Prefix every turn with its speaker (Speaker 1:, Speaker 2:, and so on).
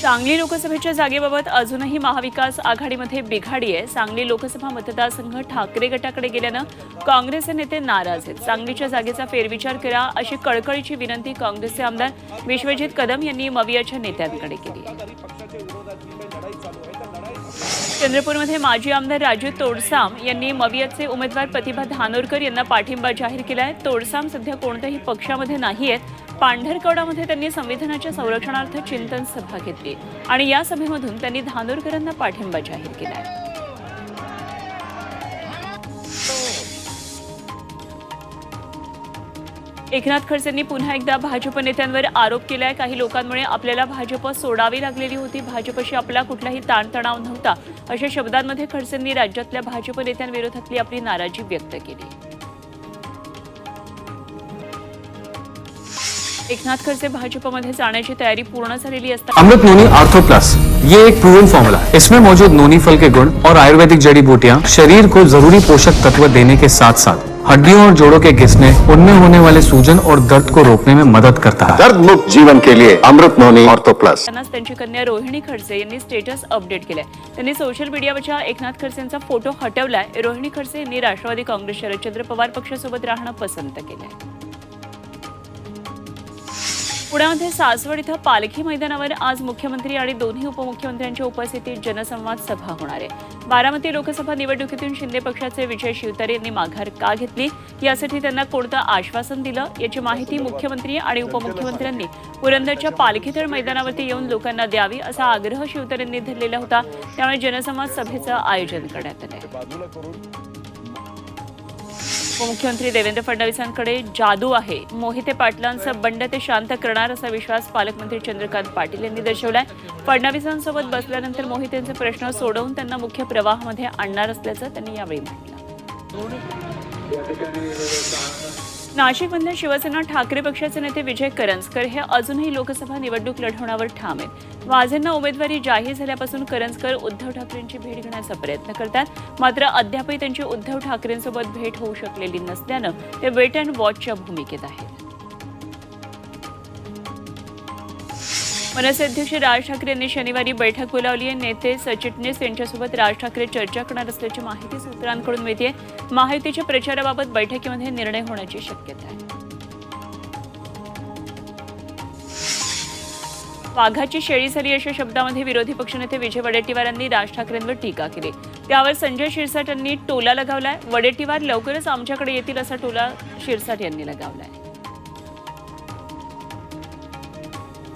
Speaker 1: सांगली लोकसभेच्या जागेबाबत अजूनही महाविकास आघाडीमध्ये बिघाडी आहे. सांगली लोकसभा मतदारसंघ ठाकरे गटाकडे गेल्यानं काँग्रेसचे नेते नाराज आहेत. सांगलीच्या जागेचा फेरविचार करा अशी कळकळीची विनंती काँग्रेसचे आमदार विश्वजित कदम यांनी मवियाच्या नेत्यांकडे केली चंद्रपूरमध्ये माजी आमदार राजू तोडसाम यांनी मवियाचे उमेदवार प्रतिभा धानोरकर यांना पाठिंबा जाहीर केलाय. तोडसाम सध्या कोणत्याही पक्षामध्ये नाही आहेत. पांढरकवडामध्ये त्यांनी संविधानाच्या संरक्षणार्थ चिंतन सभा घेतली आणि या सभेमधून त्यांनी धानोरकरांना पाठिंबा जाहीर केलाय एकनाथ खडसेंनी पुन्हा एकदा भाजप नेत्यांवर आरोप केलाय. काही लोकांमुळे आपल्याला भाजप सोडावी लागलेली होती. भाजपशी आपला कुठलाही ताणतणाव नव्हता. अशा शब्दांमध्ये खडसेंनी राज्यातल्या भाजप नेत्यांविरोधातली आपली नाराजी व्यक्त केली. एकनाथ खडसे भाजपमध्ये जाण्याची तयारी पूर्ण झालेली असताना
Speaker 2: अमृत नोनी आर्थो प्लस ये एक प्रूवन फॉर्मूला है। इसमें मौजूद नोनी फल के गुण और आयुर्वेदिक जड़ी बूटियाँ शरीर को जरूरी पोषक तत्व देने के साथ साथ हड्डियों और जोड़ों के घिसने उनमें होने वाले सूजन और दर्द को रोकने में मदद करता है।
Speaker 3: दर्द मुक्त जीवन के लिए अमृत नोनी ऑर्थो प्लस
Speaker 1: त्यांची कन्या रोहिणी खडसे यांनी स्टेटस अपडेट केलाय. त्यांनी सोशल मीडियावरच्या एकनाथ खडसेंचा फोटो हटवलाय. रोहिणी खडसे यांनी राष्ट्रवादी काँग्रेस शरदचंद्र पवार पक्षासोबत राहणं पसंत केलंय. पुण्यामध्ये सासवड इथं पालखी मैदानावर आज मुख्यमंत्री आणि दोन्ही उपमुख्यमंत्र्यांच्या उपस्थितीत जनसंवाद सभा होणार आहे. बारामती लोकसभा निवडणुकीतून शिंदे पक्षाचे विजय शिवतारे यांनी माघार का घेतली? यासाठी त्यांना कोणतं आश्वासन दिलं? याची माहिती मुख्यमंत्री आणि उपमुख्यमंत्र्यांनी पुरंदरच्या पालखीतळ मैदानावरती येऊन लोकांना द्यावी असा आग्रह शिवतारेंनी धरलेला होता. त्यामुळे जनसंवाद सभेचं आयोजन करण्यात आलं आहे उपमुख्यमंत्री देवेंद्र फडणवीसांकडे जादू आहे. मोहिते पाटलांचं बंड ते शांत करणार असा विश्वास पालकमंत्री चंद्रकांत पाटील यांनी दर्शवलाय. फडणवीसांसोबत बसल्यानंतर मोहितेंचे प्रश्न सोडवून त्यांना मुख्य प्रवाहामध्ये आणणार असल्याचं त्यांनी यावेळी म्हटलं. नाशिकमधल्या शिवसेना ठाकरे पक्षाचे नेते विजय करंजकर हे अजूनही लोकसभा निवडणूक लढवण्यावर ठाम आहेत. वाझेंना उमेदवारी जाहीर झाल्यापासून करंजकर उद्धव ठाकरेंची भेट घेण्याचा प्रयत्न करतात. मात्र अद्यापही त्यांची उद्धव ठाकरेंसोबत भेट होऊ शकलेली नसल्यानं ते वेट अँड वॉचच्या भूमिकेत आहेत. मनसे अध्यक्ष राज ठाकरे यांनी शनिवारी बैठक बोलावली आहे. नेते सचिटणीस यांच्यासोबत राज ठाकरे चर्चा करणार असल्याची माहिती सूत्रांकडून मिळते माहितीच्या प्रचाराबाबत बैठकीमध्ये निर्णय होण्याची शक्यता आहे. वाघाची शेळी झाली अशा शब्दामध्ये विरोधी पक्षनेते विजय वडेट्टीवार यांनी राज ठाकरेंवर टीका केली. त्यावर संजय शिरसाट यांनी टोला लगावलाय. वडेट्टीवार लवकरच आमच्याकडे येतील असा टोला शिरसाट यांनी लगावलाय.